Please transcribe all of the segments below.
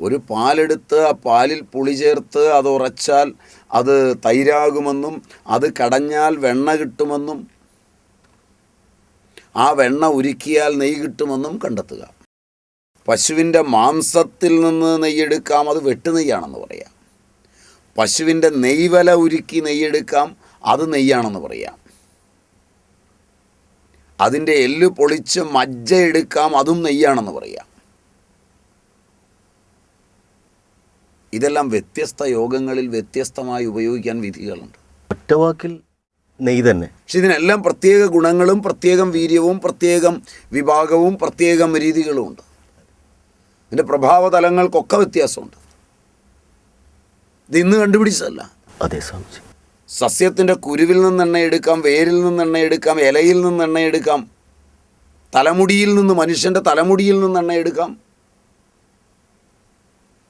ഒരു പാലെടുത്ത് ആ പാലിൽ പുളി ചേർത്ത് അത് ഉറച്ചാൽ അത് തൈരാകുമെന്നും അത് കടഞ്ഞാൽ വെണ്ണ കിട്ടുമെന്നും ആ വെണ്ണ ഉരുക്കിയാൽ നെയ്യ് കിട്ടുമെന്നും കണ്ടെത്തുക. പശുവിന്റെ മാംസത്തിൽ നിന്ന് നെയ്യെടുക്കാം അത് വെട്ടുനെയ്യാണെന്ന് പറയാം. പശുവിന്റെ നെയ്വല ഉരുക്കി നെയ്യെടുക്കാം അത് നെയ്യാണെന്ന് പറയാം. അതിന്റെ എല്ല് പൊളിച്ച് മജ്ജ എടുക്കാം അതും നെയ്യാണെന്ന് പറയാം. ഇതെല്ലാം വ്യത്യസ്ത യോഗങ്ങളിൽ വ്യത്യസ്തമായി ഉപയോഗിക്കാൻ വിധികളുണ്ട്. ഒറ്റവാക്കിൽ നെയ് തന്നെ. പക്ഷെ ഇതിനെല്ലാം പ്രത്യേക ഗുണങ്ങളും പ്രത്യേകം വീര്യവും പ്രത്യേകം വിഭാഗവും പ്രത്യേകം രീതികളും ഉണ്ട്. ഇതിന്റെ പ്രഭാവ തലങ്ങൾക്കൊക്കെ വ്യത്യാസമുണ്ട്. ഇത് ഇന്ന് കണ്ടുപിടിച്ചതല്ല. അതെ സ്വാമിജി. സസ്യത്തിന്റെ കുരുവിൽ നിന്ന് എണ്ണ എടുക്കാം വേരിൽ നിന്ന് എണ്ണ എടുക്കാം ഇലയിൽ നിന്ന് എണ്ണ എടുക്കാം തലമുടിയിൽ നിന്ന് മനുഷ്യന്റെ തലമുടിയിൽ നിന്ന് എണ്ണ എടുക്കാം.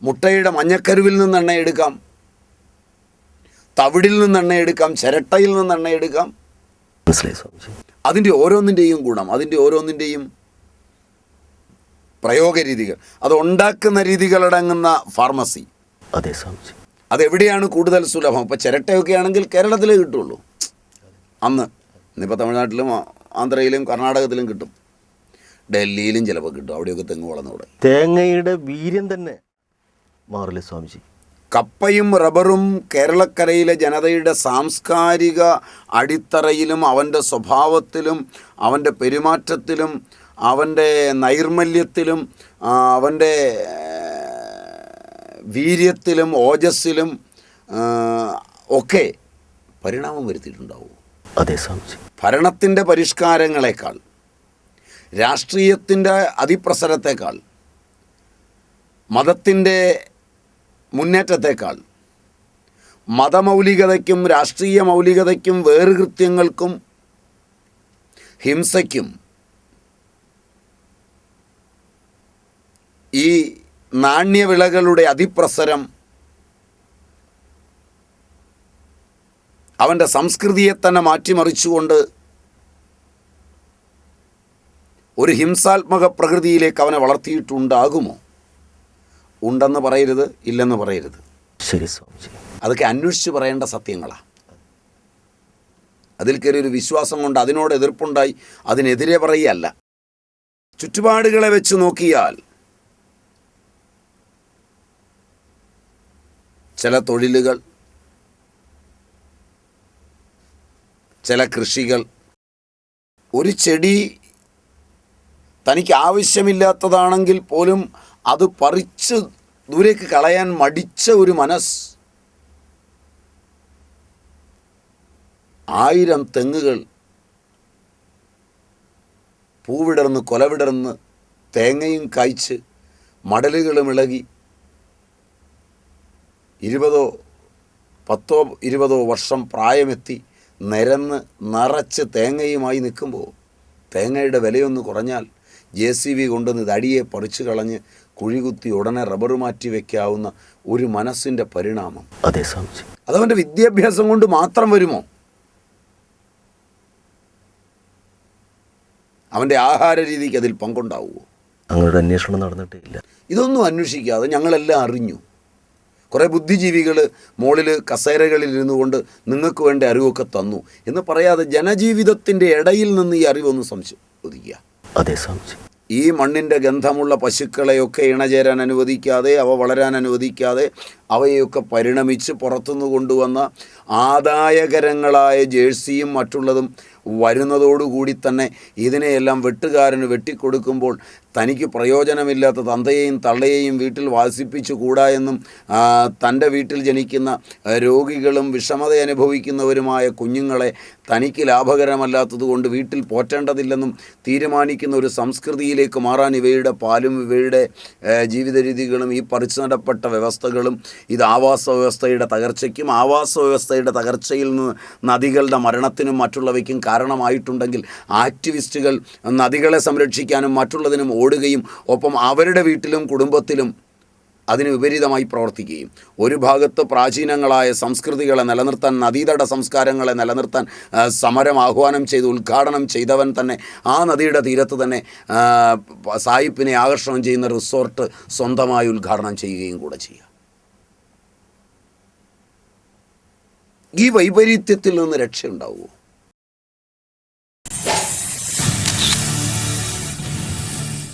മുട്ടയുടെ മഞ്ഞക്കരുവിൽ നിന്ന് എണ്ണ എടുക്കാം. തവിടിൽ നിന്ന് എണ്ണ എടുക്കാം. ചിരട്ടയിൽ നിന്ന് എണ്ണ എടുക്കാം. അതിന്റെ ഓരോന്നിന്റെയും ഗുണം അതിന്റെ ഓരോന്നിന്റെയും പ്രയോഗ രീതികൾ അത് ഉണ്ടാക്കുന്ന രീതികളടങ്ങുന്ന ഫാർമസി. അതെ സ്വാമിജി. അതെവിടെയാണ് കൂടുതൽ സുലഭം? ഇപ്പോൾ ചിരട്ടയൊക്കെ ആണെങ്കിൽ കേരളത്തിലേ കിട്ടുള്ളൂ. അന്ന് ഇന്നിപ്പോൾ തമിഴ്നാട്ടിലും ആന്ധ്രയിലും കർണാടകത്തിലും കിട്ടും. ഡൽഹിയിലും ചിലപ്പോൾ കിട്ടും. അവിടെയൊക്കെ തെങ്ങ് വളർന്നു തേങ്ങയുടെ വീര്യം തന്നെ. മാറില്ലേ സ്വാമിജി? കപ്പയും റബ്ബറും കേരളക്കരയിലെ ജനതയുടെ സാംസ്കാരിക അടിത്തറയിലും അവന്റെ സ്വഭാവത്തിലും അവന്റെ പെരുമാറ്റത്തിലും അവന്റെ നൈർമല്യത്തിലും അവന്റെ വീര്യത്തിലും ഓജസ്സിലും ഒക്കെ പരിണാമം വരുത്തിയിട്ടുണ്ടാവും. അതെ സ്വാമിജി. ഭരണത്തിന്റെ പരിഷ്കാരങ്ങളെക്കാൾ രാഷ്ട്രീയത്തിന്റെ അതിപ്രസരത്തേക്കാൾ മതത്തിന്റെ മുന്നേറ്റത്തേക്കാൾ. മതമൗലികതയ്ക്കും രാഷ്ട്രീയ മൗലികതയ്ക്കും വേറുകൃത്യങ്ങൾക്കും ഹിംസയ്ക്കും ഈ നാണ്യവിളകളുടെ അതിപ്രസരം അവന്റെ സംസ്കൃതിയെ തന്നെ മാറ്റിമറിച്ചുകൊണ്ട് ഒരു ഹിംസാത്മക പ്രകൃതിയിലേക്ക് അവനെ വളർത്തിയിട്ടുണ്ടാകുമോ? ഉണ്ടെന്ന് പറയരുത് ഇല്ലെന്ന് പറയരുത്. ശരി സ്വാമിജി. അതൊക്കെ അന്വേഷിച്ച് പറയേണ്ട സത്യങ്ങളാണ് അതിൽ കയറി ഒരു വിശ്വാസം കൊണ്ട് അതിനോട് എതിർപ്പുണ്ടായി അതിനെതിരെ പറയുകയല്ല. ചുറ്റുപാടുകളെ വെച്ച് നോക്കിയാൽ ചില തൊഴിലുകൾ ചില കൃഷികൾ ഒരു ചെടി തനിക്ക് ആവശ്യമില്ലാത്തതാണെങ്കിൽ പോലും അത് പറിച്ച് ദൂരേക്ക് കളയാൻ മടിച്ച ഒരു മനസ്സ്. ആയിരം തെങ്ങുകൾ പൂവിടർന്ന് കൊലവിടർന്ന് തേങ്ങയും കായ്ച്ച് മടലുകളും ഇളകി ഇരുപതോ പത്തോ ഇരുപതോ വർഷം പ്രായമെത്തി നിരന്ന് നിറച്ച് തേങ്ങയുമായി നിൽക്കുമ്പോൾ തേങ്ങയുടെ വിലയൊന്ന് കുറഞ്ഞാൽ ജെ സി ബി കൊണ്ടുവന്ന് തടിയെ പറിച്ചു കളഞ്ഞ് കുഴികുത്തി ഉടനെ റബ്ബർ മാറ്റി വെക്കാവുന്ന ഒരു മനസ്സിന്റെ പരിണാമം. അതെ സ്വാമിജി. അതവന്റെ വിദ്യാഭ്യാസം കൊണ്ട് മാത്രം വരുമോ? അവന്റെ ആഹാര രീതിക്ക് അതിൽ പങ്കുണ്ടാവുമോ? അങ്ങനെ അന്വേഷണം നടന്നിട്ടേ ഇല്ല. ഇതൊന്നും അന്വേഷിക്കാതെ ഞങ്ങളെല്ലാം അറിഞ്ഞു. കുറേ ബുദ്ധിജീവികൾ മുകളിൽ കസേരകളിൽ ഇരുന്നു കൊണ്ട് നിങ്ങൾക്ക് വേണ്ട അറിവൊക്കെ തന്നു എന്ന് പറയാതെ ജനജീവിതത്തിന്റെ ഇടയിൽ നിന്ന് ഈ അറിവൊന്ന് സംശോധിക്കുക അതെ സ്വാമിജി. ഈ മണ്ണിന്റെ ഗന്ധമുള്ള പശുക്കളെയൊക്കെ ഇണചേരാൻ അനുവദിക്കാതെ അവ വളരാൻ അനുവദിക്കാതെ അവയൊക്കെ പരിണമിച്ച് പുറത്തുനിന്ന് കൊണ്ടുവന്ന ആദായകരങ്ങളായ ജേഴ്സിയും മറ്റുള്ളതും വരുന്നതോടുകൂടി തന്നെ ഇതിനെയെല്ലാം വെട്ടുകാരന് വെട്ടിക്കൊടുക്കുമ്പോൾ തനിക്ക് പ്രയോജനമില്ലാത്ത തന്തയെയും തള്ളയെയും വീട്ടിൽ വാസിപ്പിച്ചു കൂടായെന്നും തന്റെ വീട്ടിൽ ജനിക്കുന്ന രോഗികളും വിഷമത അനുഭവിക്കുന്നവരുമായ കുഞ്ഞുങ്ങളെ തനിക്ക് ലാഭകരമല്ലാത്തതുകൊണ്ട് വീട്ടിൽ പോറ്റേണ്ടതില്ലെന്നും തീരുമാനിക്കുന്ന ഒരു സംസ്കൃതിയിലേക്ക് മാറാൻ ഇവയുടെ പാലും ഇവയുടെ ജീവിത രീതികളും ഈ പറിച്ചു നടപ്പെട്ട വ്യവസ്ഥകളും ഇത് ആവാസ വ്യവസ്ഥയുടെ തകർച്ചയ്ക്കും ആവാസ വ്യവസ്ഥയുടെ തകർച്ചയിൽ നിന്ന് നദികളുടെ മരണത്തിനും മറ്റുള്ളവയ്ക്കും കാരണമായിട്ടുണ്ടെങ്കിൽ ആക്ടിവിസ്റ്റുകൾ നദികളെ സംരക്ഷിക്കാനും മറ്റുള്ളതിനും ഓടുകയും ഒപ്പം അവരുടെ വീട്ടിലും കുടുംബത്തിലും അതിന് വിപരീതമായി പ്രവർത്തിക്കുകയും. ഒരു ഭാഗത്ത് പ്രാചീനങ്ങളായ സംസ്കൃതികളെ നിലനിർത്താൻ നദീതട സംസ്കാരങ്ങളെ നിലനിർത്താൻ സമരം ആഹ്വാനം ചെയ്ത് ഉദ്ഘാടനം ചെയ്തവൻ തന്നെ ആ നദിയുടെ തീരത്ത് തന്നെ സായിപ്പിനെ ആകർഷണം ചെയ്യുന്ന റിസോർട്ട് സ്വന്തമായി ഉദ്ഘാടനം ചെയ്യുകയും കൂടെ ചെയ്യുക ഈ വൈപരീത്യത്തിൽ നിന്ന് രക്ഷയുണ്ടാവുമോ?